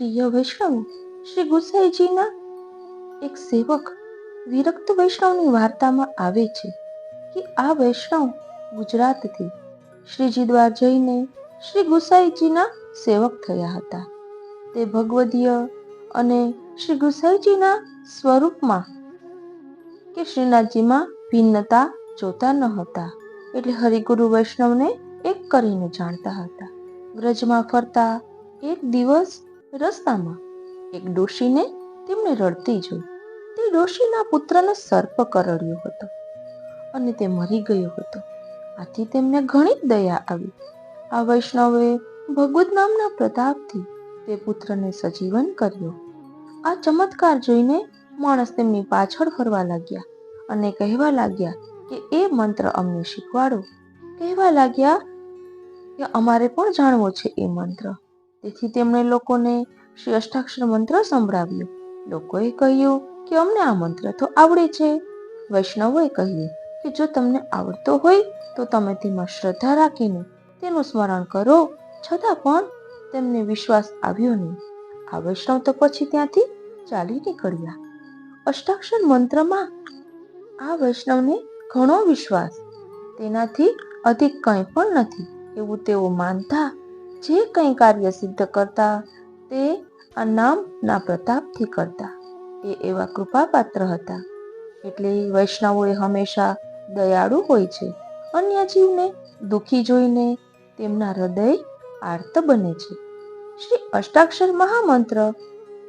પ્રિય વૈષ્ણવ, શ્રી ગુસાઈજીના એક સેવક વિરક્ત વૈષ્ણવની વાર્તામાં આવે છે કે આ વૈષ્ણવ ગુજરાતથી શ્રીજી દ્વાર જઈને શ્રી ગુસાઈજીના સેવક થયા હતા. તે ભગવદીય અને શ્રી ગુસાઈજીના સ્વરૂપમાં કે શ્રીનાથજીમાં ભિન્નતા જોતા ન હતા એટલે હરિગુરુ વૈષ્ણવને એક કરીને જાણતા હતા. વ્રજમાં ફરતા એક દિવસ રસ્તામાં એક ડોશીને તેમણે રડતી જોઈ. તે ડોશીના પુત્રને સર્પ કરડ્યો હતો અને તે મરી ગયો હતો. આથી તેમને ઘણી જ દયા આવી. આ વૈષ્ણવે ભગવત નામના પ્રતાપથી તે પુત્રને સજીવન કર્યો. આ ચમત્કાર જોઈને માણસ તેમની પાછળ ફરવા લાગ્યા અને કહેવા લાગ્યા કે, એ મંત્ર અમને શીખવાડો. કહેવા લાગ્યા કે, અમારે પણ જાણવો છે એ મંત્ર. તેથી તેમણે લોકોને શ્રી અષ્ટાક્ષર મંત્ર સંભળાવ્યો. લોકોએ કહ્યું કે અમને આ મંત્ર તો આવડે છે. વૈષ્ણવોએ કહ્યું કે જો તમને આવડતો હોય તો તમે તેમાં શ્રદ્ધા રાખીને તેનું સ્મરણ કરો. છતાં પણ તેમને વિશ્વાસ આવ્યો નહીં. આ વૈષ્ણવ તો પછી ત્યાંથી ચાલી નીકળ્યા. અષ્ટાક્ષર મંત્રમાં આ વૈષ્ણવને ઘણો વિશ્વાસ. તેનાથી અધિક કંઈ પણ નથી. એવું તેઓ માનતા જે કંઈ કાર્ય સિદ્ધ કરતા તે આ નામના પ્રતાપથી કરતા. એ એવા કૃપાપાત્ર હતા. એટલે વૈષ્ણવોએ હંમેશા દયાળુ હોય છે. અન્ય જીવને દુઃખી જોઈને તેમના હૃદય આર્ત બને છે. શ્રી અષ્ટાક્ષર મહામંત્ર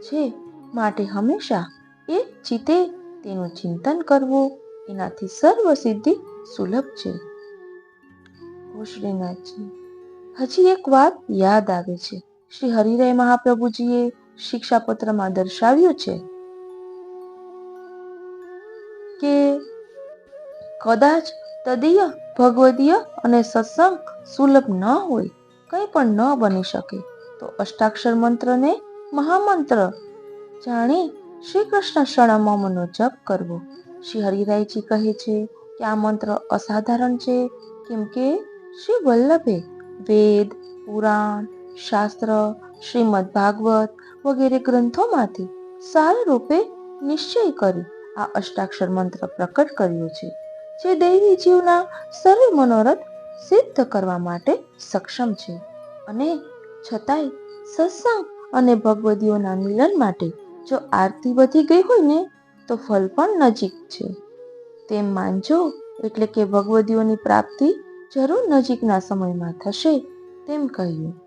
છે માટે હંમેશા એક ચિતે તેનું ચિંતન કરવું એનાથી સર્વ સિદ્ધિ સુલભ છે. શ્રીનાથજી હજી એક વાત યાદ આવે છે. શ્રી હરિરાય મહાપ્રભુજીએ શિક્ષાપત્રમાં દર્શાવ્યું છે કે કદાચ તદીય, ભગવદીય અને સત્સંગ સુલભ ન હોય, કંઈ પણ ન બની શકે, તો અષ્ટાક્ષર મંત્રને મહામંત્ર જાણી શ્રી કૃષ્ણ શરણમનો જપ કરવો. શ્રી હરિરાયજી કહે છે કે આ મંત્ર અસાધારણ છે. કેમ કે શ્રી વલ્લભે વેદ, પુરાણ, શાસ્ત્ર, શ્રીમદ ભાગવત વગેરે ગ્રંથોમાંથી સારા રૂપે નિશ્ચય કરી આ અષ્ટાક્ષર મંત્ર પ્રકટ કર્યો છે, જે દૈવી જીવના સર્વે મનોરથ સિદ્ધ કરવા માટે સક્ષમ છે. અને છતાંય સત્સંગ અને ભગવદીઓના મિલન માટે જો આરતી વધી ગઈ હોય ને, તો ફલ પણ નજીક છે. તેમ માનજો એટલે કે ભગવદીઓની પ્રાપ્તિ જરૂર નજીકના સમયમાં થશે તેમ કહ્યું.